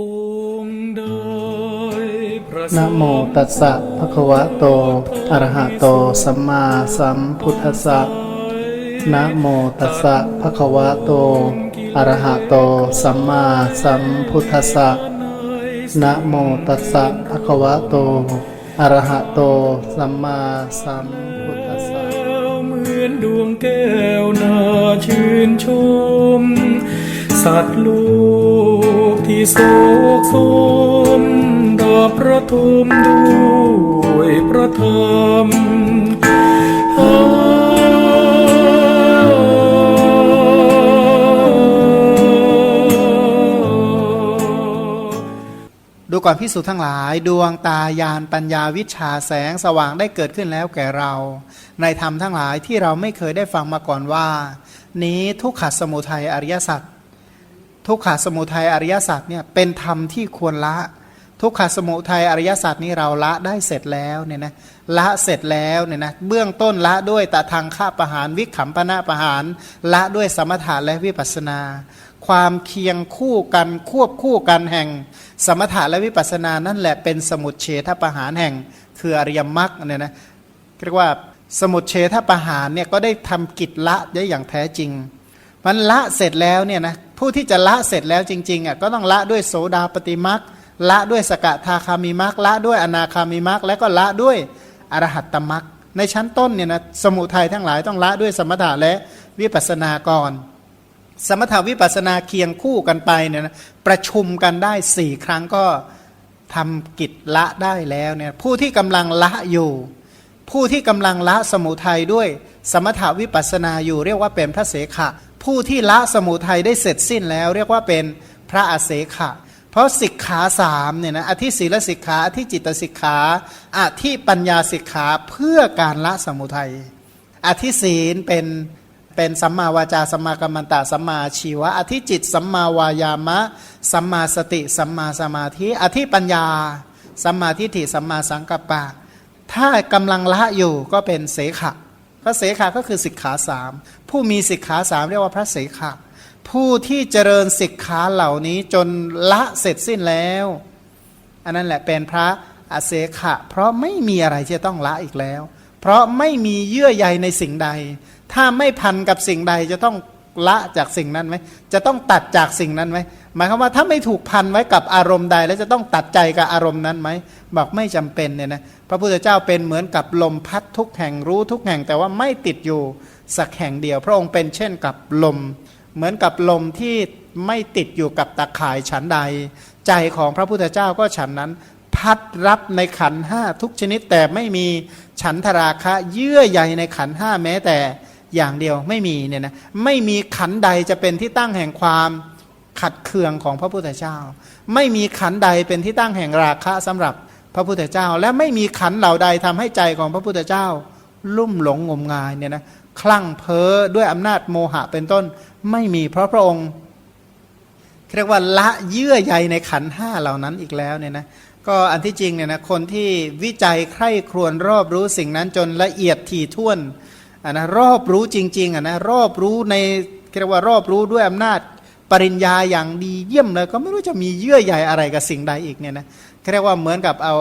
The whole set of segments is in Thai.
องค์ใดพระนะโมตัสสะภะคะวะโต อะระหะโต สัมมาสัมพุทธัสสะ นะโมตัสสะภะคะวะโต อะระหะโต สัมมาสัมพุทธัสสะ นะโมตัสสะภะคะวะโต อะระหะโต สัมมาสัมพุทธัสสะ เหมือนดวงแก้วน่าชื่นชม สัตว์ลูก ที่โศกสมดอกประทุมด้วยประธรรมหาดูก่อนพิสูจน์ทั้งหลายดวงตายานปัญญาวิชาแสงสว่างได้เกิดขึ้นแล้วแก่เรา ในธรรมทั้งหลายที่เราไม่เคยได้ฟังมาก่อนว่า นี้ทุกขสมุทัยอริยสัจ ทุกขสมุทัยอริยสัจเนี่ยเป็นธรรมที่ควรละ ทุกขสมุทัยอริยสัจนี้เราละได้เสร็จแล้วเนี่ยนะละเสร็จแล้วเนี่ยนะเบื้องต้นละด้วยตะทางฆ่าประหารวิขำปนาประหารละด้วยสมถะและวิปัสนา ความเคียงคู่กันควบคู่กันแห่ง สมถะและวิปัสนานั่นแหละเป็นสมุดเฉทประหารแห่งคืออริยมรรคเนี่ยนะเรียกว่าสมุดเฉทประหารเนี่ยก็ได้ทำกิจละได้อย่างแท้จริงมันละเสร็จแล้วเนี่ยนะ ผู้ที่จะละเสร็จแล้วจริงๆอะก็ต้องละด้วยโสดาปฏิมักละด้วยสกทาคามิมักละด้วยอนาคามิมักและก็ละด้วยอรหัตตมักในชั้นต้นเนี่ยนะสมุทัยทั้งหลายต้องละด้วยสมถะและวิปัสสนาก่อน สมถาวิปัสสนาเคียงคู่กันไปเนี่ยนะประชุมกันได้สี่ครั้งก็ทำกิจละได้แล้วเนี่ยผู้ที่กำลังละอยู่ ผู้ที่กำลังละสมุทัยด้วยสมถาวิปัสสนาอยู่ เรียกว่าเป็นพระเสขะ ผู้ที่ละสมุทัยได้เสร็จสิ้นแล้วเรียกว่าเป็นพระอาเสขะ เพราะสิกขาสามเนี่ยนะอธิศีลสิกขาอธิจิตสิกขาอธิปัญญาสิกขาเพื่อการละสมุทัยอธิศีลเป็นเป็นสัมมาวาจาสัมมากัมมันตะสัมมาชีวะ อธิจิตสัมมาวายามะ สัมมาสติ สัมมาสมาธิ อธิปัญญา สัมมาทิฏฐิสัมมาสังกัปปะ ถ้ากำลังละอยู่ก็เป็นเสขะ พระเสขาก็คือสิกขาสามผู้มีสิกขาสามเรียกว่าพระเสขะผู้ที่เจริญสิกขาเหล่านี้จนละเสร็จสิ้นแล้ว อันนั้นแหละเป็นพระอาเสขะ เพราะไม่มีอะไรที่จะต้องละอีกแล้ว เพราะไม่มีเยื่อใยในสิ่งใด ถ้าไม่พันกับสิ่งใดจะต้อง ละจากสิ่งนั้นไหมจะต้องตัดจากสิ่งนั้นไหมหมายความว่าถ้าไม่ถูกพันไว้กับอารมณ์ใด แล้วจะต้องตัดใจกับอารมณ์นั้นไหมบอกไม่จำเป็นเนี่ยนะพระพุทธเจ้าเป็นเหมือนกับลมพัดทุกแห่งรู้ทุกแห่ง แต่ว่าไม่ติดอยู่สักแห่งเดียว พระองค์เป็นเช่นกับลม เหมือนกับลมที่ไม่ติดอยู่กับตะข่ายฉันใด ใจของพระพุทธเจ้าก็ฉันนั้น พัดรับในขันห้าทุกชนิดแต่ไม่มีฉันทราคะเยื่อใยในขันห้าแม้แต่ อย่างเดียวไม่มีเนี่ยนะไม่มีขันใดจะเป็นที่ตั้งแห่งความขัดเคืองของพระพุทธเจ้า ไม่มีขันใดเป็นที่ตั้งแห่งราคะสำหรับพระพุทธเจ้า และไม่มีขันเหล่าใดทำให้ใจของพระพุทธเจ้า ลุ่มหลงงมงายเนี่ยนะคลั่งเพ้อด้วยอำนาจโมหะเป็นต้นไม่มีเพราะพระองค์เรียกว่าละเยื่อใยในขันห้าเหล่านั้นอีกแล้วเนี่ยนะก็อันที่จริงเนี่ยนะคนที่วิจัยใคร่ครวญรอบรู้สิ่งนั้นจนละเอียดถี่ถ้วน อะนะรอบรู้จริงๆอะนะรอบรู้ในเรียกว่ารอบรู้ด้วยอำนาจปริญญาอย่างดีเยี่ยมเลย ก็ไม่รู้จะมีเยื่อใยอะไรกับสิ่งใดอีกเนี่ยนะเรียกว่าเหมือนกับเอา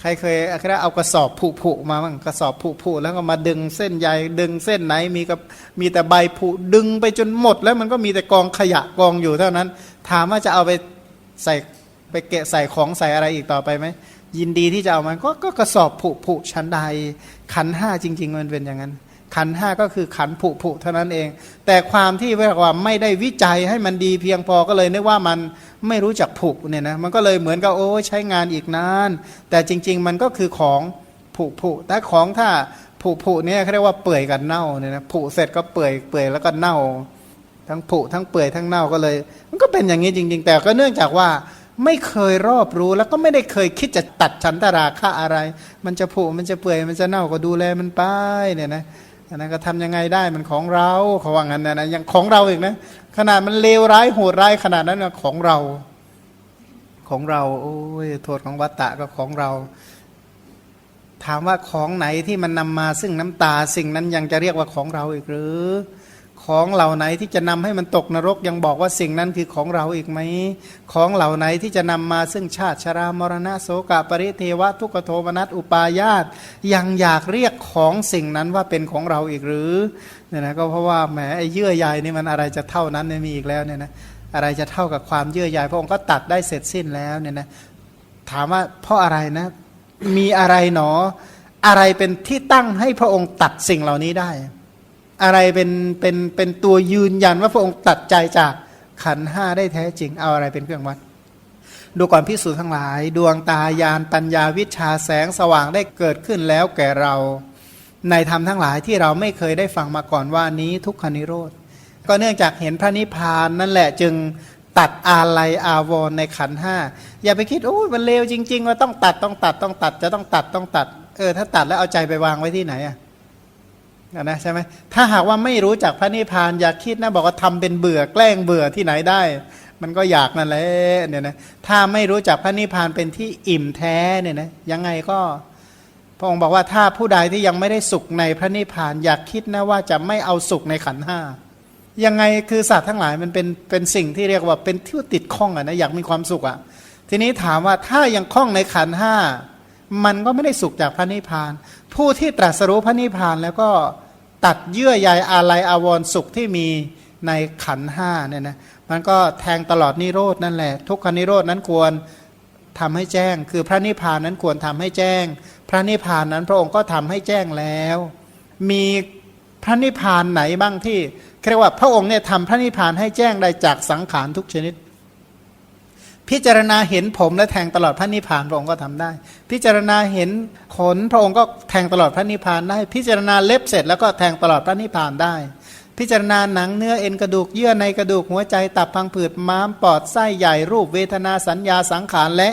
ใครเคยเรียกเอากระสอบผุๆมาบ้างกระสอบผุๆแล้วก็มาดึงเส้นใยดึงเส้นไหนมีกับมีแต่ใบผุดึงไปจนหมด แล้วมันก็มีแต่กองขยะกองอยู่เท่านั้น ถามว่าจะเอาไปใส่ไปเกะใส่ของใส่อะไรอีกต่อไปไหม ยินดีที่จะเอามันก็ก็กระสอบผุผุชั้นใด ขันห้าจริง ๆ มันเป็นอย่างนั้น ขันห้าก็คือขันผุผุเท่านั้นเอง แต่ความที่เรียกว่าไม่ได้วิจัยให้มันดีเพียงพอก็เลยนึกว่ามันไม่รู้จักผุเนี่ยนะมันก็เลยเหมือนกับโอ้ใช้งานอีกนาน แต่จริง ๆ มันก็คือของผุผุแต่ของถ้าผุผุเนี่ยเขาเรียกว่าเปื่อยกันเน่าเนี่ยนะผุเสร็จก็เปื่อยเปื่อยแล้วก็เน่า ทั้งผุทั้งเปื่อยทั้งเน่าก็เลย มันก็เป็นอย่างนี้จริง ๆ แต่ก็เนื่องจากว่า ไม่เคยรอบรู้แล้วก็ไม่ได้เคยคิดจะตัดฉันทราคะอะไร มันจะผุมันจะเปื่อยมันจะเน่าก็ดูแลมันไปเนี่ยนะอันนั้นก็ทำยังไงได้มันของเราเขาว่างั้นนะนะยังของเราอีกนะขนาดมันเลวร้ายโหดร้ายขนาดนั้นนะของเรา ของเรา โอ้ยโทษของวัตตะก็ของเรา ถามว่าของไหนที่มันนำมาซึ่งน้ำตาสิ่งนั้นยังจะเรียกว่าของเราอีกหรือ ของเหล่าไหนที่จะนำให้มันตกนรกยังบอกว่าสิ่งนั้นคือของเราอีกไหมของเหล่าไหนที่จะนำมาซึ่งชาติชรามรณะโสกะปริเทวะทุกขโทมนัสอุปายาตยังอยากเรียกของสิ่งนั้นว่าเป็นของเราอีกหรือเนี่ยนะก็เพราะว่าแหมไอ้เยื่อใยนี่มันอะไรจะเท่านั้นไม่มีอีกแล้วเนี่ยนะอะไรจะเท่ากับความเยื่อใยพระองค์ก็ตัดได้เสร็จสิ้นแล้วเนี่ยนะถามว่าเพราะอะไรนะมีอะไรหนอ อะไรเป็นที่ตั้งให้พระองค์ตัดสิ่งเหล่านี้ได้ อะไรเป็นเป็นเป็นตัวยืนยันว่าพระองค์ตัดใจจากขันห้าได้แท้จริง เอาอะไรเป็นเครื่องวัด ดูก่อนพิสูจน์ทั้งหลาย ดวงตายานปัญญาวิชาแสงสว่างได้เกิดขึ้นแล้วแก่เรา ในธรรมทั้งหลายที่เราไม่เคยได้ฟังมาก่อนว่านี้ทุกขนิโรธ ก็เนื่องจากเห็นพระนิพพานนั่นแหละจึงตัดอาลัยอาวรในขันห้าอย่าไปคิดโอ้ยมันเลวจริงๆว่าต้องตัดต้องตัดต้องตัดจะต้องตัดต้องตัด เออถ้าตัดแล้วเอาใจไปวางไว้ที่ไหนอะ นะใช่ไหมถ้าหากว่าไม่รู้จักพระนิพพานอย่าคิดนะบอกว่าทำเป็นเบื่อแกล้งเบื่อที่ไหนได้ มันก็อยากนั่นแหละเนี่ยนะถ้าไม่รู้จักพระนิพพานเป็นที่อิ่มแท้เนี่ยนะยังไงก็พระองค์บอกว่าถ้าผู้ใดที่ยังไม่ได้สุขในพระนิพพานอยากคิดนะว่าจะไม่เอาสุขในขันห้ายังไงคือสัตว์ทั้งหลายมันเป็นเป็นสิ่งที่เรียกว่าเป็นที่ติดข้องอะนะอยากมีความสุขอะทีนี้ถามว่าถ้ายังข้องในขันห้ามันก็ไม่ได้สุขจากพระนิพพาน ผู้ที่ตรัสรู้พระนิพพานแล้วก็ ตัดเยื่อใยอาลัยอาวรสุขที่มีในขันห้าเนี่ยนะมันก็แทงตลอดนิโรดนั่นแหละ ทุกขนิโรดนั้นควรทำให้แจ้ง คือพระนิพพานนั้นควรทำให้แจ้ง พระนิพพานนั้นพระองค์ก็ทำให้แจ้งแล้ว มีพระนิพพานไหนบ้างที่เรียกว่าพระองค์เนี่ยทำพระนิพพานให้แจ้งได้จากสังขารทุกชนิด พิจารณาเห็นผมและแทงตลอดพระนิพพานพระองค์ก็ทำได้ พิจารณาเห็นขนพระองค์ก็แทงตลอดพระนิพพานได้ พิจารณาเล็บเสร็จแล้วก็แทงตลอดพระนิพพานได้ พิจารณาหนังเนื้อเอ็นกระดูกเยื่อในกระดูกหัวใจตับพังผืดม้ามปอดไส้ใหญ่รูปเวทนาสัญญาสังขารและ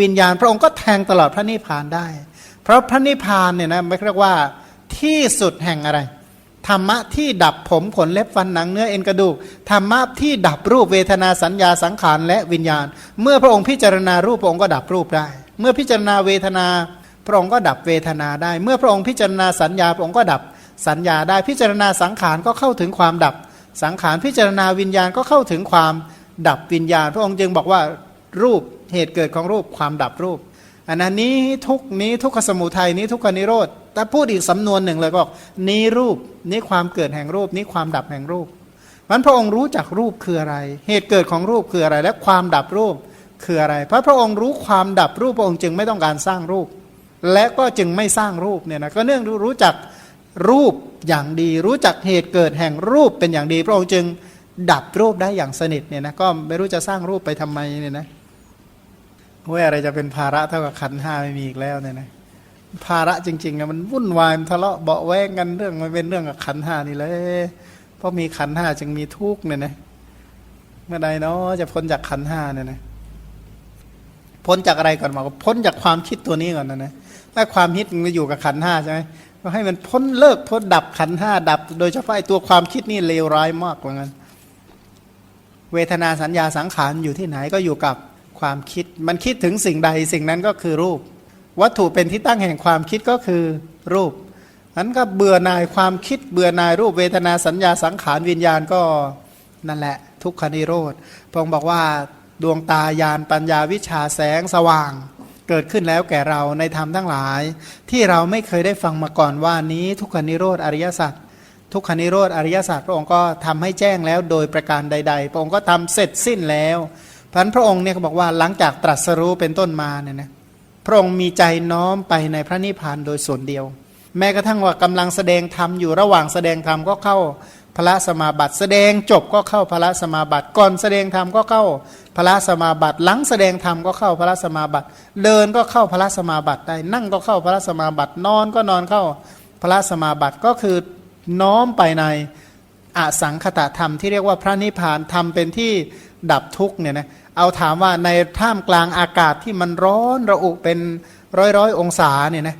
วิญญาณพระองค์ก็แทงตลอดพระนิพพานได้ เพราะพระนิพพานเนี่ยนะไม่เรียกว่าที่สุดแห่งอะไร ธรรมะที่ดับผมขนเล็บฟันหนังเนื้อเอ็นกระดูกธรรมะที่ดับรูปเวทนาสัญญาสังขารและวิญญาณ เมื่อพระองค์พิจารณารูปพระองค์ก็ดับรูปได้ เมื่อพิจารณาเวทนา พระองค์ก็ดับเวทนาได้ เมื่อพระองค์พิจารณาสัญญาพระองค์ก็ดับสัญญาได้พิจารณาสังขารก็เข้าถึงความดับ สังขารพิจารณาวิญญาณก็เข้าถึงความดับวิญญาณ พระองค์จึงบอกว่ารูปเหตุเกิดของรูปความดับรูปอันนี้ทุกนี้ทุกขสมุทัยนี้ทุกขนิโรธ แต่พูดอีกสำนวนหนึ่งเลยบอกนี้รูปนี้ความเกิดแห่งรูปนี้ความดับแห่งรูปมันพระองค์รู้จักรูปคืออะไร เหตุเกิดของรูปคืออะไร และความดับรูปคืออะไรเพราะพระองค์รู้ความดับรูปพระองค์จึงไม่ต้องการสร้างรูป และก็จึงไม่สร้างรูปเนี่ยนะก็เนื่องรู้จักรูปอย่างดี รู้จักเหตุเกิดแห่งรูปเป็นอย่างดี พระองค์จึงดับรูปได้อย่างสนิทเนี่ยนะก็ไม่รู้จะสร้างรูปไปทำไมเนี่ยนะเว้ยอะไรจะเป็นภาระเท่ากับขันห้าไม่มีอีกแล้วเนี่ยนะ ภาระจริงๆนะมันวุ่นวายมันทะเลาะเบาแวงกันเรื่องมันเป็นเรื่องกับขันห้านี่เลยเพราะมีขันห้าจึงมีทุกข์เนี่ยนะเมื่อใดเนาะจะพ้นจากขันห้าเนี่ยนะพ้นจากอะไรก่อนบอกว่าพ้นจากความคิดตัวนี้ก่อนนะนะถ้าความคิดมันอยู่กับขันห้าใช่ไหมก็ให้มันพ้นเลิกพ้นดับขันห้าดับ โดยเฉพาะไอตัวความคิดนี่เลวร้ายมากกว่างั้นเวทนาสัญญาสังขารอยู่ที่ไหนก็อยู่กับความคิด มันคิดถึงสิ่งใดสิ่งนั้นก็คือรูป วัตถุเป็นที่ตั้งแห่งความคิดก็คือรูปนั้นก็เบื่อหน่ายความคิดเบื่อหน่ายรูปเวทนาสัญญาสังขารวิญญาณก็นั่นแหละ ทุกขนิโรธพระองค์บอกว่าดวงตายานปัญญาวิชาแสงสว่าง เกิดขึ้นแล้วแก่เราในธรรมทั้งหลาย ที่เราไม่เคยได้ฟังมาก่อนว่านี้ ทุกขนิโรธอริยสัจทุกขนิโรธอริยสัจพระองค์ก็ทำให้แจ้งแล้วโดยประการใด ๆ พระองค์ก็ทำเสร็จสิ้นแล้วพันพระองค์เนี่ยเขาบอกว่าหลังจากตรัสรู้เป็นต้นมาเนี่ยนะ ระองค์มีใจน้อมไปในพระนิพพานโดยส่วนเดียว แม้กระทั่งว่ากำลังแสดงธรรมอยู่ระหว่างแสดงธรรมก็เข้าพระสมาบัติ แสดงจบก็เข้าพระสมาบัติ ก่อนแสดงธรรมก็เข้าพระสมาบัติ หลังแสดงธรรมก็เข้าพระสมาบัติ เดินก็เข้าพระสมาบัติได้ นั่งก็เข้าพระสมาบัติ นอนก็นอนเข้าพระสมาบัติก็คือน้อมไปในอสังคตธรรมที่เรียกว่าพระนิพพานธรรมเป็นที่ดับทุกเนี่ยนะเอาถามว่าในท่ามกลางอากาศที่มันร้อนระอุเป็นร้อยร้อยองศาเนี่ยนะ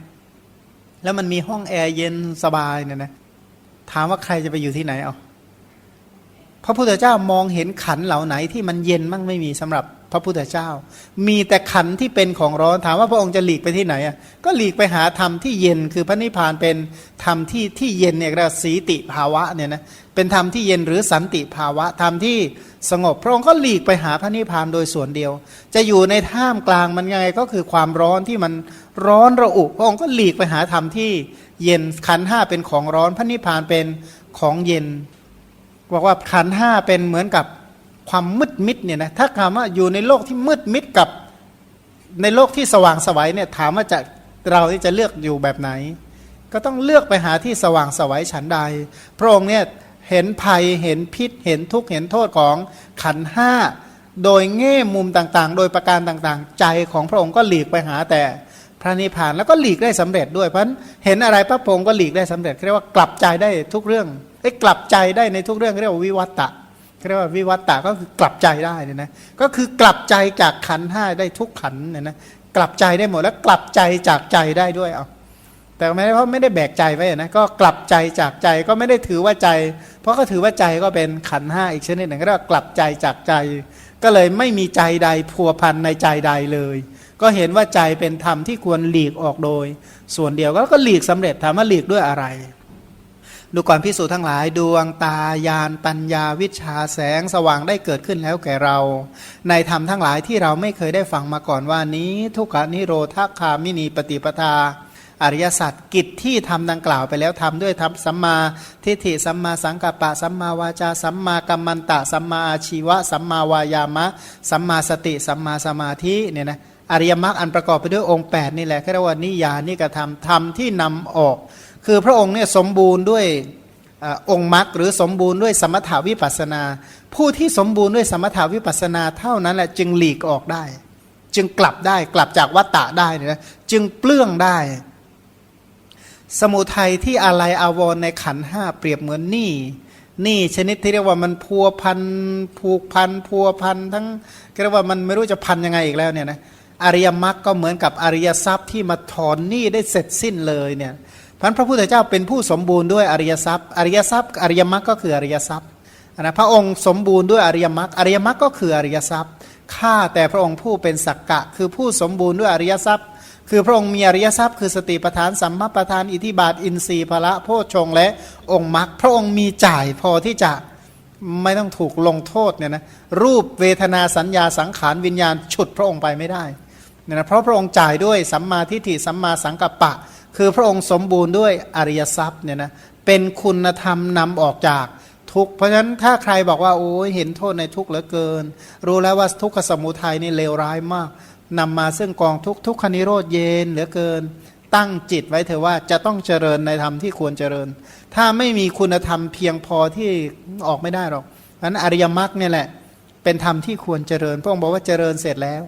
แล้วมันมีห้องแอร์เย็นสบายเนี่ยนะถามว่าใครจะไปอยู่ที่ไหนเอาพระพุทธเจ้ามองเห็นขันเหล่าไหนที่มันเย็นมั่งไม่มีสำหรับพระพุทธเจ้า มีแต่ขันที่เป็นของร้อนถามว่าพระองค์จะหลีกไปที่ไหนอะก็หลีกไปหาธรรมที่เย็นคือพระนิพพานเป็นธรรมที่ที่เย็นเนี่ยเรียกว่าสีติภาวะเนี่ยนะ เป็นธรรมที่เย็นหรือสันติภาวะธรรมที่สงบ พระองค์ก็หลีกไปหาพระนิพพานโดยส่วนเดียว จะอยู่ในท่ามกลางมันยังไงก็คือความร้อนที่มันร้อนระอุ พระองค์ก็หลีกไปหาธรรมที่เย็นขันห้าเป็นของร้อนพระนิพพานเป็นของเย็นบอกว่าขันห้าเป็นเหมือนกับความมืดมิดเนี่ยนะถ้าคำว่าอยู่ในโลกที่มืดมิดกับในโลกที่สว่างไสวัยเนี่ยถามว่าจะเราที่จะเลือกอยู่แบบไหน ก็ต้องเลือกไปหาที่สว่างไสวัยฉันใด พระองค์เนี่ย เห็นภัยเห็นพิษ เห็นทุกข์เห็นโทษของขันห้าโดยแง่มุมต่างๆ โดยประการต่างๆ ใจของพระองค์ก็หลีกไปหาแต่พระนิพพานแล้วก็หลีกได้สำเร็จด้วยเพราะฉะนั้นเห็นอะไรพระองค์ก็หลีกได้สำเร็จเรียกว่ากลับใจได้ทุกเรื่องไอ้กลับใจได้ในทุกเรื่องเรียกว่าวิวัตตะเรียกว่าวิวัตตะก็คือกลับใจได้เนี่ยนะก็คือกลับใจจากขันห้าได้ทุกขันเนี่ยนะกลับใจได้หมดแล้วกลับใจจากใจได้ด้วยเอา แต่ไม่ได้เพราะไม่ได้แบกใจไว้นะก็กลับใจจากใจก็ไม่ได้ถือว่าใจ เพราะก็ถือว่าใจก็เป็นขันห้าอีกชนิดหนึ่งก็เรียกว่ากลับใจจากใจ ก็เลยไม่มีใจใดพัวพันในใจใดเลย ก็เห็นว่าใจเป็นธรรมที่ควรหลีกออกโดย ส่วนเดียวก็ก็หลีกสำเร็จถามว่าหลีกด้วยอะไร ดูก่อนพิสูจน์ทั้งหลายดวงตายานปัญญาวิชาแสงสว่างได้เกิดขึ้นแล้วแก่เรา ในธรรมทั้งหลายที่เราไม่เคยได้ฟังมาก่อนว่านี้ ทุกขานิโรธคามินีปฏิปทา อริยสัจกิจที่ทำดังกล่าวไปแล้วทำด้วยทำสัมมาทิฏฐิสัมมาสังกัปปะสัมมาวาจาสัมมากัมมันตะสัมมาอาชีวะสัมมาวายามะ สัมมาสติสัมมาสมาธิเนี่ยนะอริยมรรคอันประกอบไปด้วยองค์ 8 นี่แหละเรียกว่านิยานิกระทำธรรมที่นำออก คือพระองค์เนี่ยสมบูรณ์ด้วยอองค์มรรคหรือสมบูรณ์ด้วยสมถาวิปัสนา ผู้ที่สมบูรณ์ด้วยสมถาวิปัสนาเท่านั้นแหละจึงหลีกออกได้ จึงกลับได้กลับจากวัฏฏะได้เนี่ยนะจึงเปลื้องได้ สมุทัยที่อะไรอาวรในขันห้าเปรียบเหมือนหนี้หนี้ชนิดที่เรียกว่ามันพัวพันผูกพันพัวพันทั้งเรียกว่ามันไม่รู้จะพันยังไงอีกแล้วเนี่ยนะอริยมรรคก็เหมือนกับอริยทรัพย์ที่มาถอนหนี้ได้เสร็จสิ้นเลยเนี่ยพันพระพุทธเจ้าเป็นผู้สมบูรณ์ด้วยอริยทรัพย์ อริยทรัพย์ อริยมรรคก็คืออริยทรัพย์นะพระองค์สมบูรณ์ด้วยอริยมรรคอริยมรรคก็คืออริยทรัพย์ข้าแต่พระองค์ผู้เป็นสักกะ คือผู้สมบูรณ์ด้วยอริยทรัพย์ คือพระองค์มีอริยทรัพย์คือสติปทานสัมมาปทานอิทิบาทอินทรีย์พละโพชฌงและองค์มรรคพระองค์มีจ่ายพอที่จะไม่ต้องถูกลงโทษเนี่ยนะรูปเวทนาสัญญาสังขารวิญญาณฉุดพระองค์ไปไม่ได้เนี่ยนะเพราะพระองค์จ่ายด้วยสัมมาทิฏฐิสัมมาสังกัปปะ คือพระองค์สมบูรณ์ด้วยอริยทรัพย์เนี่ยนะเป็นคุณธรรมนำออกจากทุกเพราะฉะนั้นถ้าใครบอกว่าโอ้ยเห็นโทษในทุกข์เหลือเกิน รู้แล้วว่าทุกขสมุทัยนี่เลวร้ายมาก นำมาซึ่งกองทุกทุกขนิโรธเย็นเหลือเกิน ตั้งจิตไว้เถอะว่าจะต้องเจริญในธรรมที่ควรเจริญ ถ้าไม่มีคุณธรรมเพียงพอที่ออกไม่ได้หรอกนั้นอริยมรรคเนี่ยแหละ เป็นธรรมที่ควรเจริญพระองค์บอกว่าเจริญเสร็จแล้ว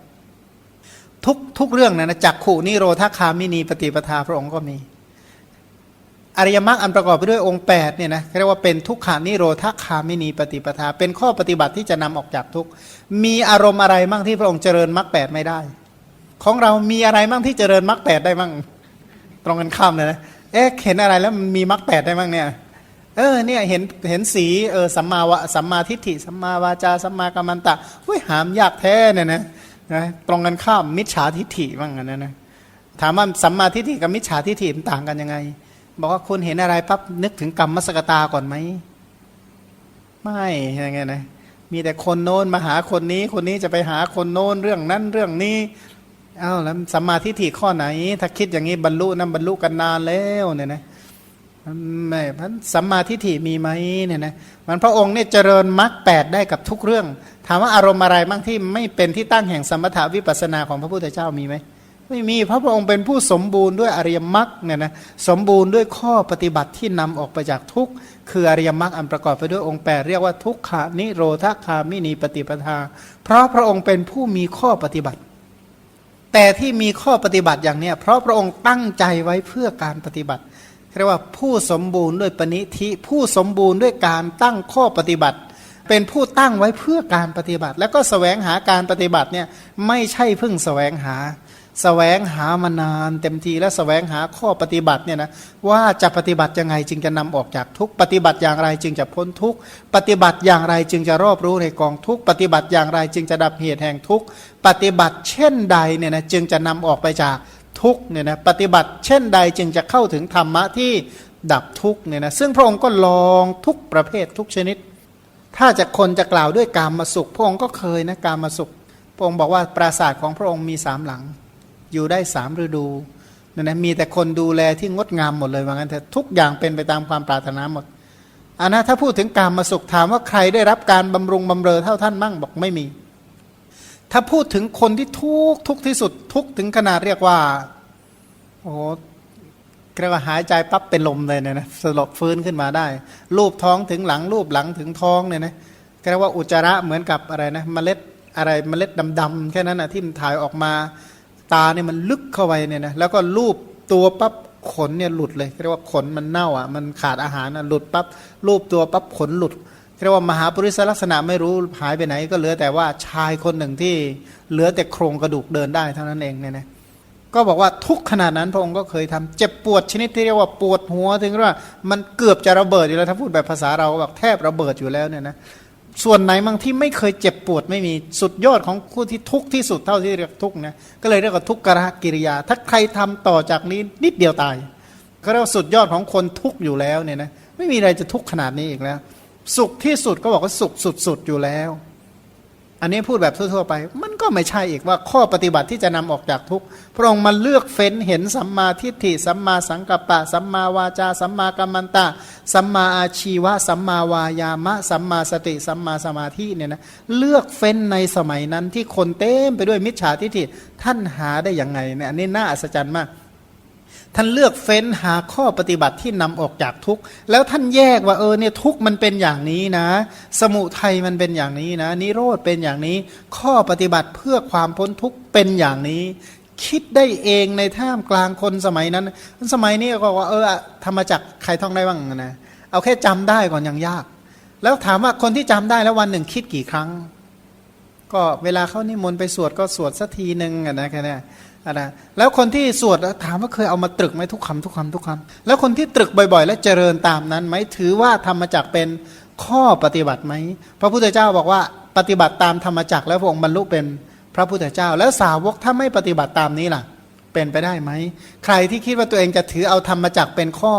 ทุกทุกเรื่องนะนะจักขู่นิโรธคามินีปฏิปทาพระองค์ก็มี อริยมรรคอันประกอบไปด้วยองค์8เนี่ยนะเรียกว่าเป็นทุกขานิโรธคามินีปฏิปทา เป็นข้อปฏิบัติที่จะนำออกจากทุกมีอารมณ์อะไรมั่งที่พระองค์เจริญมรรคแปดไม่ได้ ของเรามีอะไรมั่งที่เจริญมรรคแปดได้มั่ง ตรงกันข้ามเลยนะเอ๊ะเห็นอะไรแล้วมันมีมรรคแปดได้มั่งเนี่ยเออเนี่ยเห็นเห็นสีเออสัมมาวะสัมมาทิฏฐิสัมมาวาจาสัมมากัมมันตะเฮ้ยหามยากแท้เนี่ยนะนะตรงกันข้ามมิจฉาทิฏฐิบ้างนนั้นนะถามว่าสัมมาทิฏฐิกับมิจฉาทิฏฐิมันต่างกันยังไง บอกว่าคุณเห็นอะไรปั๊บนึกถึงกรรมมสกตาก่อนไหมไม่ยังไงนะมีแต่คนโน้นมาหาคนนี้ คนนี้จะไปหาคนโน้นเรื่องนั้นเรื่องนี้อ้าวแล้วสัมมาทิฏฐิข้อไหน ถ้าคิดอย่างนี้บรรลุนั้นบรรลุกันนานแล้วเนี่ยนะไม่พันสัมมาทิฏฐิมีไหมเนี่ยนะมันพระองค์เนี่ยเจริญมรรคแปดได้กับทุกเรื่อง ถามว่าอารมณ์อะไรบ้างที่ไม่เป็นที่ตั้งแห่งสมถาวิปัสสนาของพระพุทธเจ้ามีไหม ไม่มีพระพระองค์เป็นผู้สมบูรณ์ด้วยอริยมรรคเนี่ยนะสมบูรณ์ด้วยข้อปฏิบัติที่นำออกไปจากทุกข์คืออริยมรรคอันประกอบไปด้วยองค์แปดเรียกว่าทุกขานิโรธคามินีปฏิปทา เพราะพระองค์เป็นผู้มีข้อปฏิบัติ แต่ที่มีข้อปฏิบัติอย่างเนี้ยเพราะพระองค์ตั้งใจไว้เพื่อการปฏิบัติเรียกว่าผู้สมบูรณ์ด้วยปณิธิผู้สมบูรณ์ด้วยการตั้งข้อปฏิบัติ เป็นผู้ตั้งไว้เพื่อการปฏิบัติ แล้วก็สแสวงหาการปฏิบัติเนี่ยไม่ใช่เพิ่งสแสวงหา แสวงหามานานเต็มทีและสแสวงหาข้อปฏิบัติเนี่ยนะว่าจะปฏิบัติยังไงจึงจะนำออกจากทุกปฏิบัติอย่างไรจึงจะพ้นทุกปฏิบัติอย่างไรจึงจะรอบรู้ในกองทุกปฏิบัติอย่างไรจึงจะดับเหตุแห่งทุกปฏิบัติเช่นใดเนี่ยนะจึงจะนำออกไปจากทุกเนี่ยนะปฏิบัติเช่นใดจึงจะเข้าถึงธรรมะที่ดับทุกเนี่ยนะซึ่งพระองค์ก็ลองทุกประเภททุกชนิด ถ้าจะคนจะกล่าวด้วยการมาสุข พระองค์ก็เคยนะการมาสุข พระองค์บอกว่าปราสาทของพระองค์มีสามหลัง อยู่ได้สามฤดูเนี่ยนะมีแต่คนดูแลที่งดงามหมดเลยว่างั้นแต่ทุกอย่างเป็นไปตามความปรารถนาหมดอันนะถ้าพูดถึงการมาสุขถามว่าใครได้รับการบำรุงบำเรอเท่าท่านมั่งบอกไม่มี ถ้าพูดถึงคนที่ทุกทุกที่สุด ทุกถึงขนาดเรียกว่าโอ้โหเรียกว่าหายใจปั๊บเป็นลมเลยเนี่ยนะสลบฟื้นขึ้นมาได้รูปท้องถึงหลังรูปหลังถึงท้องเนี่ยนะเรียกว่าอุจจาระเหมือนกับอะไรนะเมล็ดอะไรเมล็ดดำๆแค่นั้นนะที่มันถ่ายออกมา ตาเนี่ยมันลึกเข้าไปเนี่ยนะแล้วก็รูปตัวปั๊บขนเนี่ยหลุดเลยเรียกว่าขนมันเน่าอะมันขาดอาหารอะหลุดปั๊บรูปตัวปั๊บขนหลุดเรียกว่ามหาปริศลักษณะไม่รู้หายไปไหน ก็เหลือแต่ว่าชายคนหนึ่งที่เหลือแต่โครงกระดูกเดินได้เท่านั้นเองเนี่ยนะก็บอกว่าทุกขนาดนั้นพระองค์ก็เคยทำเจ็บปวดชนิดที่เรียกว่าปวดหัวถึงว่ามันเกือบจะระเบิดอยู่แล้วถ้าพูดแบบภาษาเราแบบแทบระเบิดอยู่แล้วเนี่ยนะ ส่วนไหนบางที่ไม่เคยเจ็บปวดไม่มีสุดยอดของผู้ที่ทุกข์ที่สุดเท่าที่เรียกทุกข์นะก็เลยเรียกว่าทุกขกิริยา ถ้าใครทำต่อจากนี้นิดเดียวตายก็เรียกว่าสุดยอดของคนทุกข์อยู่แล้วเนี่ยนะไม่มีอะไรจะทุกข์ขนาดนี้อีกแล้ว สุขที่สุดก็บอกว่าสุขสุดๆอยู่แล้ว อันนี้พูดแบบทั่วๆไป มันก็ไม่ใช่อีกว่าข้อปฏิบัติที่จะนำออกจากทุกข์พระองค์มาเลือกเฟ้นเห็นสัมมาทิฏฐิสัมมาสังกัปปะ สัมมาวาจา สัมมากัมมันตะ สัมมาอาชีวะ สัมมาวายามะ สัมมาสติ สัมมาสมาธิเนี่ยนะเลือกเฟ้นในสมัยนั้นที่คนเต็มไปด้วยมิจฉาทิฏฐิท่านหาได้อย่างไงเนี่ยอันนี้น่าอัศจรรย์มาก ท่านเลือกเฟ้นหาข้อปฏิบัติที่นำออกจากทุกข์แล้วท่านแยกว่าเออเนี่ยทุกข์มันเป็นอย่างนี้นะ สมุทัยมันเป็นอย่างนี้นะ นิโรธเป็นอย่างนี้ ข้อปฏิบัติเพื่อความพ้นทุกข์เป็นอย่างนี้ คิดได้เองในท่ามกลางคนสมัยนั้น สมัยนี้ก็ว่าเออธรรมจักใครท่องได้บ้างนะเอาแค่จำได้ก่อนยังยาก แล้วถามว่าคนที่จำได้แล้ววันหนึ่งคิดกี่ครั้ง ก็เวลาเขานิมนต์ไปสวดก็สวดสักทีหนึ่งนะแค่นี้ นะแล้วคนที่สวดถามว่าเคยเอามาตรึกไหมทุกคำทุกคำทุกคำแล้วคนที่ตรึกบ่อยๆ และเจริญตามนั้นไหมถือว่าธรรมจักเป็นข้อปฏิบัติไหมพระพุทธเจ้าบอกว่าปฏิบัติตามธรรมจักแล้วพระองค์บรรลุเป็นพระพุทธเจ้า แล้วสาวกถ้าไม่ปฏิบัติตามนี้ล่ะ เป็นไปได้ไหมใครที่คิดว่าตัวเองจะถือเอาธรรมจักเป็นข้อ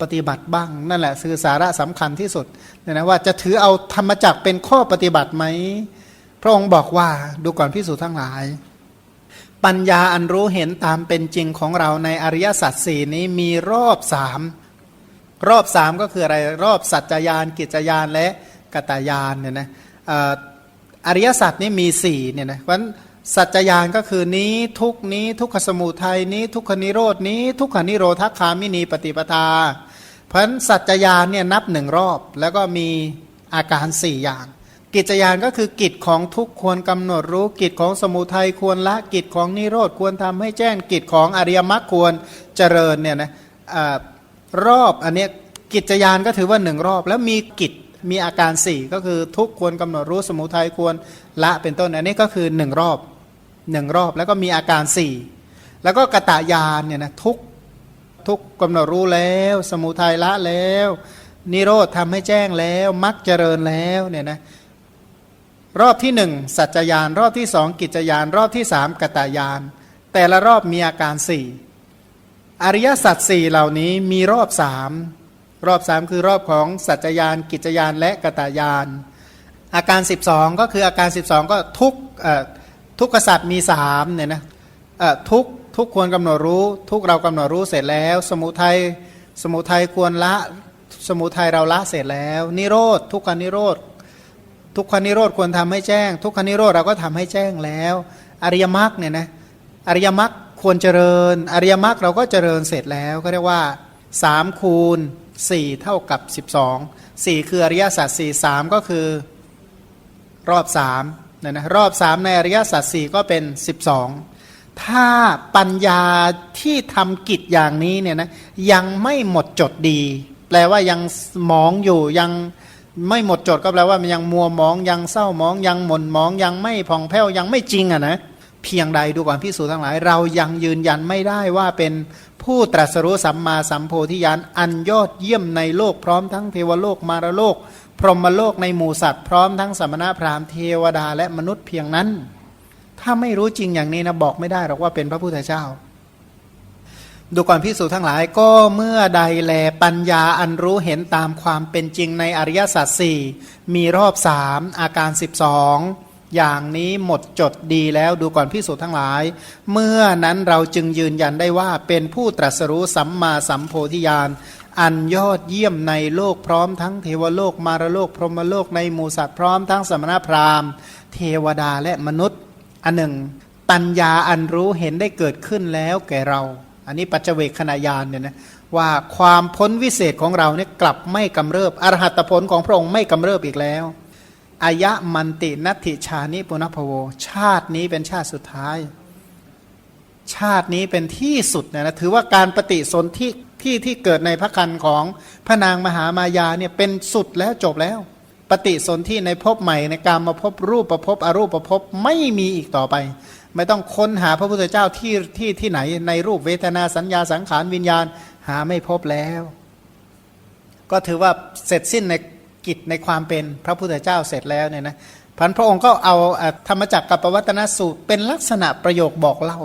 ปฏิบัติบ้าง นั่นแหละคือสาระสำคัญที่สุดเนี่ยนะว่าจะถือเอาธรรมจักเป็นข้อปฏิบัติไหมพระองค์บอกว่าดูก่อนพิสูจน์ทั้งหลาย ปัญญาอันรู้เห็นตามเป็นจริงของเราในอริยสัจสี่นี้มีรอบสามรอบสามก็คืออะไรรอบสัจจยาน กิจยานและกตายานเนี่ยนะอริยสัจนี้มีสี่เนี่ยนะเพราะสัจจยานก็คือนี้ทุกนี้ทุกขสมุทัยนี้ ทุกขนิโรดนี้ ทุกขนิโรธคามินีปฏิปทา เพราะสัจจยานเนี่ยนับหนึ่งรอบ แล้วก็มีอาการสี่อย่าง กิจยานก็คือกิจของทุกควรกำหนดรู้กิจของสมุทัยควรละกิจของนิโรธควรทำให้แจ้งกิจของอริยมรรคควรเจริญเนี่ยนะอารอบอันเนี้ยกิจยานก็ถือว่าหนึ่งรอบ แล้วมีกิจมีอาการสี่ก็คือทุกควรกำหนดรู้สมุทัยควรละเป็นต้นอันนี้ก็คือหนึ่งรอบหนึ่งรอบแล้วก็มีอาการสี่แล้วก็กตายานเนี่ยนะทุกทุกกำหนดรู้แล้ว สมุทัยละแล้ว นิโรธทำให้แจ้งแล้วมรรคเจริญแล้วเนี่ยนะ รอบที่หนึ่งสัจจยาน รอบที่สองกิจยาน รอบที่สามกตายาน แต่ละรอบมีอาการสี่อริยสัจสี่เหล่านี้มีรอบสามรอบสามคือรอบของสัจจยาน กิจยานและกตายาน อาการ 12 ก็คืออาการ 12 ก็ทุกทุกขสัตว์มีสามเนี่ยนะทุกทุกควรกำหนดรู้ ทุกเรากำหนดรู้เสร็จแล้ว สมุทัยสมุทัยควรละสมุทัยเราละเสร็จแล้ว นิโรธทุกขานิโรธ ทุกขานิโรธควรทำให้แจ้ง ทุกขานิโรธเราก็ทำให้แจ้งแล้ว อริยมรรคเนี่ยนะอริยมรรคควรเจริญ อริยมรรคเราก็เจริญเสร็จแล้วก็เรียกว่า3คูณ4เท่ากับ 12 4 คืออริยสัจ4 3ก็คือรอบ3เนี่ยนะรอบ3ในอริยสัจ4ก็เป็น 12 ถ้าปัญญาที่ทำกิจอย่างนี้เนี่ยนะยังไม่หมดจดดี แปลว่ายังมองอยู่ยัง ไม่หมดจดก็แปลว่ามันยังมัวมองยังเศร้ามองยังหม่นมองยังไม่ผ่องแผ้วยังไม่จริงอะนะเพียงใดดูก่อนพิสูจน์ทั้งหลาย เรายังยืนยันไม่ได้ว่าเป็นผู้ตรัสรู้สัมมาสัมโพธิญาณอันยอดเยี่ยมในโลกพร้อมทั้งเทวโลกมารโลก พรหมโลกในหมู่สัตว์พร้อมทั้งสมณพราหมณ์เทวดาและมนุษย์เพียงนั้น ถ้าไม่รู้จริงอย่างนี้นะบอกไม่ได้หรอกว่าเป็นพระพุทธเจ้า ดูก่อนพิสูจน์ทั้งหลายก็เมื่อใดแลปัญญาอันรู้เห็นตามความเป็นจริงในอริยสัจสี่มีรอบสามอาการ 12 อย่างนี้หมดจดดีแล้วดูก่อนพิสูจน์ทั้งหลาย เมื่อนั้นเราจึงยืนยันได้ว่าเป็นผู้ตรัสรู้สัมมาสัมโพธิญาณอันยอดเยี่ยมในโลกพร้อมทั้งเทวโลกมารโลกพรหมโลกในหมู่สัตว์พร้อมทั้งสมณพราหมณ์ เทวดาและมนุษย์ อันหนึ่ง ปัญญาอันรู้เห็นได้เกิดขึ้นแล้วแก่เรา อันนี้ปัจเจกขณะยานเนี่ยนะว่าความพ้นวิเศษของเราเนี่ยกลับไม่กำเริบอรหัตผลของพระองค์ไม่กำเริบอีกแล้วอายะมันตินัติชานิปุณพโว ชาตินี้เป็นชาติสุดท้าย ชาตินี้เป็นที่สุดนะนะถือว่าการปฏิสนธิที่ที่เกิดในพระคันของพระนางมหามายาเนี่ยเป็นสุดแล้วจบแล้ว ปฏิสนธิในภพใหม่ในการมาพบรูปประพบอรูปประพบไม่มีอีกต่อไป ไม่ต้องค้นหาพระพุทธเจ้าที่ที่ที่ไหนในรูปเวทนาสัญญาสังขารวิญญาณหาไม่พบแล้ว ก็ถือว่าเสร็จสิ้นในกิจในความเป็นพระพุทธเจ้าเสร็จแล้วเนี่ยนะพันพระองค์ก็เอาธรรมจักรกับปวัตนสูตร เป็นลักษณะประโยคบอกเล่า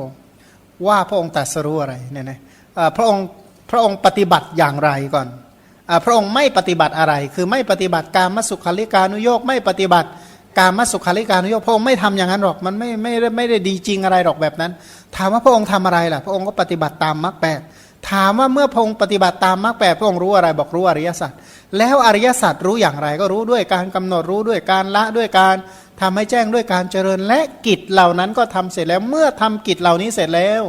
ว่าพระองค์ตรัสรู้อะไรเนี่ยนะพระองค์พระองค์ปฏิบัติอย่างไรก่อนอพระองค์ไม่ปฏิบัติอะไร คือไม่ปฏิบัติการมสุขาริการนุโยกไม่ปฏิบัติ การมสุขาริการุโยกพระองค์ไม่ทำอย่างนั้นหรอกมันไม่ไม่ไม่ไม่ได้ดีจริงอะไรหรอกแบบนั้น ถามว่าพระองค์ทำอะไรล่ะ พระองค์ก็ปฏิบัติตามมรรคแปดถามว่าเมื่อพระองค์ปฏิบัติตามมรรคแปดพระองค์รู้อะไรบอกรู้อริยสัจแล้วอริยสัจรู้อย่างไรก็รู้ด้วยการกำหนดรู้ด้วยการละด้วยการทำให้แจ้งด้วยการเจริญและกิจเหล่านั้นก็ทำเสร็จแล้วเมื่อทำกิจเหล่านี้เสร็จแล้ว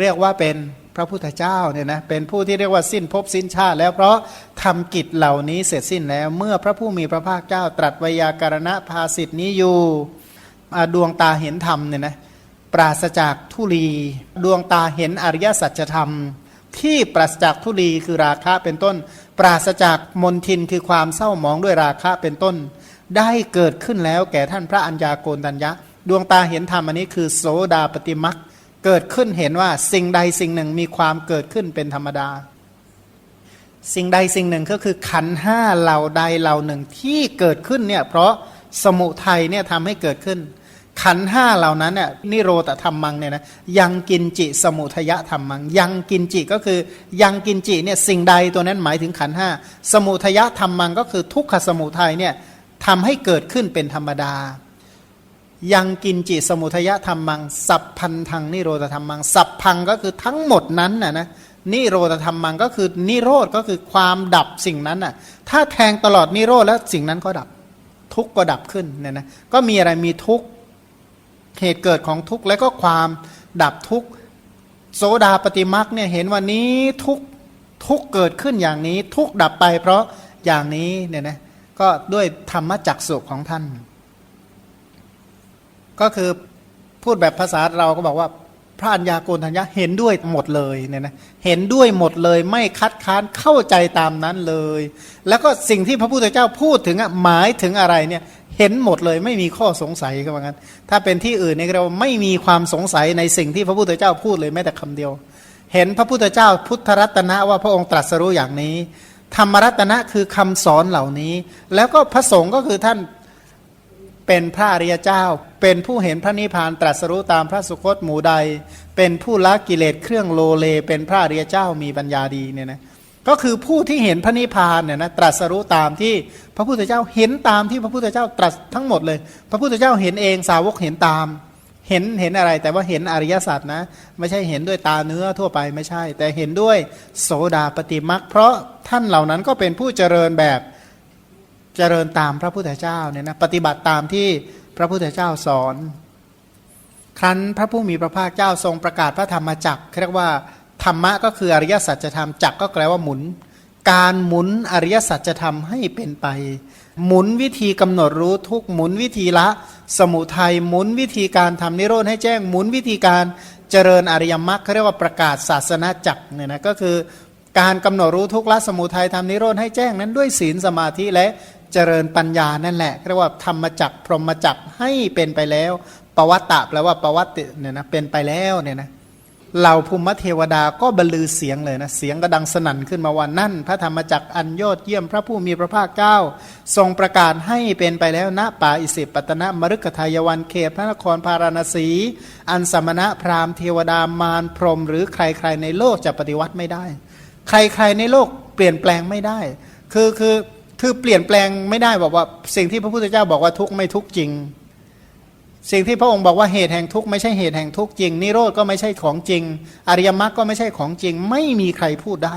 เรียกว่าเป็น พระพุทธเจ้าเนี่ยนะเป็นผู้ที่เรียกว่าสิ้นภพสิ้นชาติแล้วเพราะทำกิจเหล่านี้เสร็จสิ้นแล้ว เมื่อพระผู้มีพระภาคเจ้า ตรัสวยาการณภาสิทธินี้อยู่ดวงตาเห็นธรรมเนี่ยนะปราศจากทุลีดวงตาเห็นอริยสัจธรรม ที่ปราศจากทุลีคือราคะเป็นต้น ปราศจากมนทินคือความเศร้าหมองด้วยราคะเป็นต้น ได้เกิดขึ้นแล้วแก่ท่านพระอัญญาโกณตัญญะ ดวงตาเห็นธรรมอันนี้คือโสดาปฏิมัก เกิดขึ้นเห็นว่าสิ่งใดสิ่งหนึ่งมีความเกิดขึ้นเป็นธรรมดา สิ่งใดสิ่งหนึ่งก็คือขันห้าเหล่าใดเหล่าหนึ่งที่เกิดขึ้นเนี่ยเพราะสมุทัยเนี่ยทำให้เกิดขึ้น ขันห้าเหล่านั้นเนี่ยนิโรธธรรมมังเนี่ยนะยังกินจิสมุทยะธรรมมัง ยังกินจิก็คือยังกินจิเนี่ยสิ่งใดตัวนั้นหมายถึงขันห้าสมุทยะธรรมมังก็คือทุกขสมุทัยเนี่ยทำให้เกิดขึ้นเป็นธรรมดา ยังกินจิสมุทยธรรมมัง สัพพันธังนิโรธธรรมมัง สัพพังก็คือทั้งหมดนั้นน่ะนะนิโรธธรรมมังก็คือนิโรธก็คือความดับสิ่งนั้นน่ะถ้าแทงตลอดนิโรธแล้วสิ่งนั้นก็ดับ ทุกข์ก็ดับขึ้นเนี่ยนะก็มีอะไรมีทุกข์เหตุเกิดของทุกข์และก็ความดับทุกข์โสดาปฏิมักเนี่ยเห็นว่านี้ทุกทุกเกิดขึ้นอย่างนี้ทุกดับไปเพราะอย่างนี้เนี่ยนะก็ด้วยธรรมจักสุของท่าน ก็คือพูดแบบภาษาเราก็บอกว่าพระัญญาโกณทัญญะเห็นด้วยหมดเลยเนี่ยนะเห็นด้วยหมดเลยไม่คัดค้านเข้าใจตามนั้นเลย แล้วก็สิ่งที่พระพุทธเจ้าพูดถึงอะหมายถึงอะไรเนี่ยเห็นหมดเลยไม่มีข้อสงสัยก็ว่างั้น ถ้าเป็นที่อื่นเนี่ยเราไม่มีความสงสัยในสิ่งที่พระพุทธเจ้าพูดเลยแม้แต่คำเดียว เห็นพระพุทธเจ้าพุทธรัตนะว่าพระองค์ตรัสรู้อย่างนี้ ธรรมรัตนะคือคำสอนเหล่านี้ แล้วก็พระสงฆ์ก็คือท่าน เป็นพระอริยเจ้า เป็นผู้เห็นพระนิพพานตรัสรู้ตามพระสุคตหมู่ใด เป็นผู้ละกิเลสเครื่องโลเล เป็นพระอริยเจ้ามีปัญญาดีเนี่ยนะก็คือผู้ที่เห็นพระนิพพานเนี่ยนะตรัสรู้ตามที่พระพุทธเจ้าเห็นตามที่พระพุทธเจ้าตรัสทั้งหมดเลย พระพุทธเจ้าเห็นเองสาวกเห็นตาม เห็นเห็นอะไรแต่ว่าเห็นอริยสัจนะ ไม่ใช่เห็นด้วยตาเนื้อทั่วไปไม่ใช่ แต่เห็นด้วยโสดาปฏิมักเพราะท่านเหล่านั้นก็เป็นผู้เจริญแบบ เจริญตามพระพุทธเจ้าเนี่ยนะปฏิบัติตามที่พระพุทธเจ้าสอน ครั้นพระผู้มีพระภาคเจ้าทรงประกาศพระธรรมจักรเรียกว่าธรรมะก็คืออริยสัจธรรมจักก็แปลว่าหมุน การหมุนอริยสัจธรรมให้เป็นไป หมุนวิธีกำหนดรู้ทุกหมุนวิธีละ สมุทัยหมุนวิธีการทำนิโรธให้แจ้งหมุนวิธีการเจริญอริยมรรคเขาเรียกว่าประกาศศาสนาจักเนี่ยนะก็คือการกำหนดรู้ทุกละสมุทัยทำนิโรธให้แจ้งนั้นด้วยศีลสมาธิและ เจริญปัญญานั่นแหละเรียกว่าธรรมจักพรหมจักให้เป็นไปแล้วปวัตตะแปลว่าปวัตติเนี่ยนะเป็นไปแล้วเนี่ยนะเหล่าภูมิเทวดาก็บรรลือเสียงเลยนะเสียงก็ดังสนั่นขึ้นมาว่านั่น พระธรรมจักอันยอดเยี่ยมพระผู้มีพระภาคเจ้า ทรงประกาศให้เป็นไปแล้วณป่าอิสิปตนะมฤคทายวันเขตพระนครพาราณสี อันสมณะพราหมณ์เทวดามารพรหมหรือใครๆในโลกจะปฏิวัติไม่ได้ ใครๆในโลกเปลี่ยนแปลงไม่ได้ คือคือ คือเปลี่ยนแปลงไม่ได้บอกว่าสิ่งที่พระพุทธเจ้าบอกว่าทุกข์ไม่ทุกข์จริง สิ่งที่พระองค์บอกว่าเหตุแห่งทุกข์ไม่ใช่เหตุแห่งทุกข์จริง นิโรธก็ไม่ใช่ของจริง อริยมรรคก็ไม่ใช่ของจริง ไม่มีใครพูดได้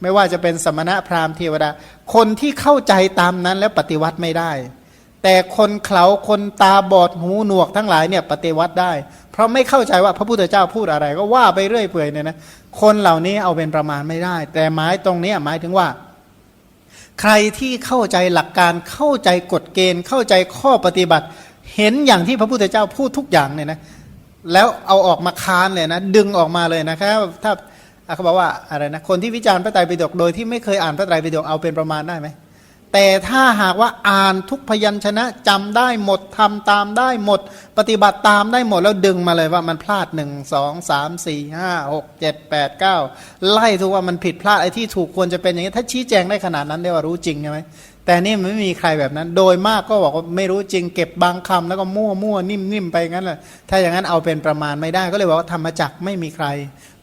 ไม่ว่าจะเป็นสมณะพราหมณ์เทวดา คนที่เข้าใจตามนั้นแล้วปฏิวัติไม่ได้ แต่คนเขาคนตาบอดหูหนวกทั้งหลายเนี่ยปฏิวัติได้ เพราะไม่เข้าใจว่าพระพุทธเจ้าพูดอะไร ก็ว่าไปเรื่อยเปื่อยเนี่ยนะคนเหล่านี้เอาเป็นประมาณไม่ได้ แต่หมายตรงนี้หมายถึงว่า ใครที่เข้าใจหลักการเข้าใจกฎเกณฑ์ เข้าใจข้อปฏิบัติ เห็นอย่างที่พระพุทธเจ้าพูดทุกอย่างเนี่ยนะแล้วเอาออกมาค้านเลยนะ ดึงออกมาเลยนะครับถ้าเขาบอกว่าอะไรนะคนที่วิจารณ์พระไตรปิฎกโดยที่ไม่เคยอ่านพระไตรปิฎกเอาเป็นประมาณได้ไหม แต่ถ้าหากว่าอ่านทุกพยัญชนะจำได้หมดทำตามได้หมด ปฏิบัติตามได้หมดแล้วดึงมาเลยว่ามันพลาดหนึ่งสองสามสี่ห้าหกเจ็ดแปดเก้าไล่ทุกว่ามันผิดพลาดไอ้ที่ถูกควรจะเป็นอย่างนี้ ถ้าชี้แจงได้ขนาดนั้นเรียว่ารู้จริงใช่ไหมแต่นี่มันไม่มีใครแบบนั้น โดยมากก็บอกว่าไม่รู้จริงเก็บบางคำแล้วก็มั่วมั่วนิ่มนิ่มไปงั้นแหละถ้าอย่างนั้นเอาเป็นประมาณไม่ได้ ก็เลยบอกว่าธรรมจักไม่มีใคร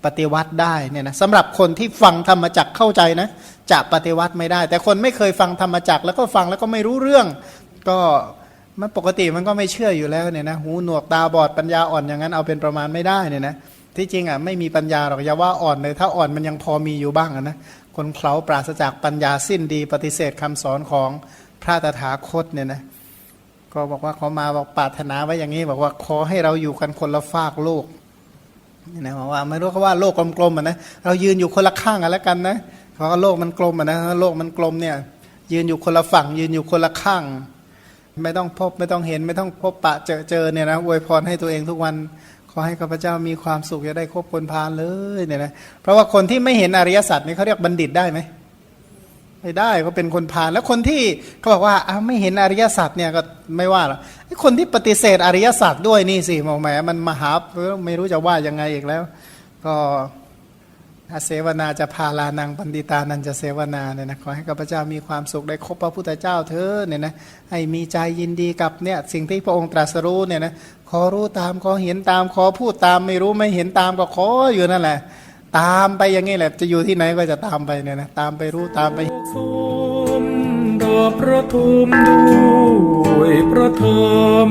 ปฏิวัติได้เนี่ยนะสำหรับคนที่ฟังธรรมจักเข้าใจนะ จะปฏิวัติไม่ได้ แต่คนไม่เคยฟังธรรมจักแล้วก็ฟังแล้วก็ไม่รู้เรื่อง ก็มันปกติมันก็ไม่เชื่ออยู่แล้วเนี่ยนะหูหนวกตาบอดปัญญาอ่อนอย่างนั้นเอาเป็นประมาณไม่ได้เนี่ยนะที่จริงอะไม่มีปัญญาหรอกอย่าว่าอ่อนเลยถ้าอ่อนมันยังพอมีอยู่บ้างนะคนเขาปราศจากปัญญาสิ้นดีปฏิเสธคำสอนของพระตถาคตเนี่ยนะก็บอกว่าเขามาบอกปรารถนาไว้อย่างนี้ บอกว่าขอให้เราอยู่กันคนละฝากโลกนี่นะบอกว่าไม่รู้เขาว่าโลกกลมๆอะนะเรายืนอยู่คนละข้างกันแล้วกันนะ ราะโลกมันกลมอะนะโลกมันกลมเนี่ยยืนอยู่คนละฝั่ง ยืนอยู่คนละข้าง ไม่ต้องพบไม่ต้องเห็น ไม่ต้องพบปะเจอเจอเนี่ยนะอวยพรให้ตัวเองทุกวันขอให้ข้าพเจ้ามีความสุขจะได้คบคนพาลเลยเนี่ยนะเพราะว่าคนที่ไม่เห็นอริยสัจนี่เขาเรียกบัณฑิตได้ไหมไม่ได้ก็เป็นคนพาลแล้วคนที่เขาบอกว่าอ้าไม่เห็นอริยสัจเนี่ยก็ไม่ว่าหรอกคนที่ปฏิเสธอริยสัจด้วยนี่สิมองแหมมันมหาไม่รู้จะว่ายังไงอีกแล้ว ก็ เสวนาจะพาลานังปันติตานันจะเสวนาเนี่ยนะขอให้ข้าพเจ้ามีความสุขได้คบพระพุทธเจ้าเถอเนี่ยนะให้มีใจยินดีกับเนี่ยสิ่งที่พระองค์ตรัสรู้เนี่ยนะขอรู้ตามขอเห็นตามขอพูดตามไม่รู้ไม่เห็นตามก็ขออยู่นั่นแหละ ตามไปอย่างนี้แหละจะอยู่ที่ไหนก็จะตามไปเนี่ยนะตามไปรู้ตามไปดอกประทุมด้วยพระธรรม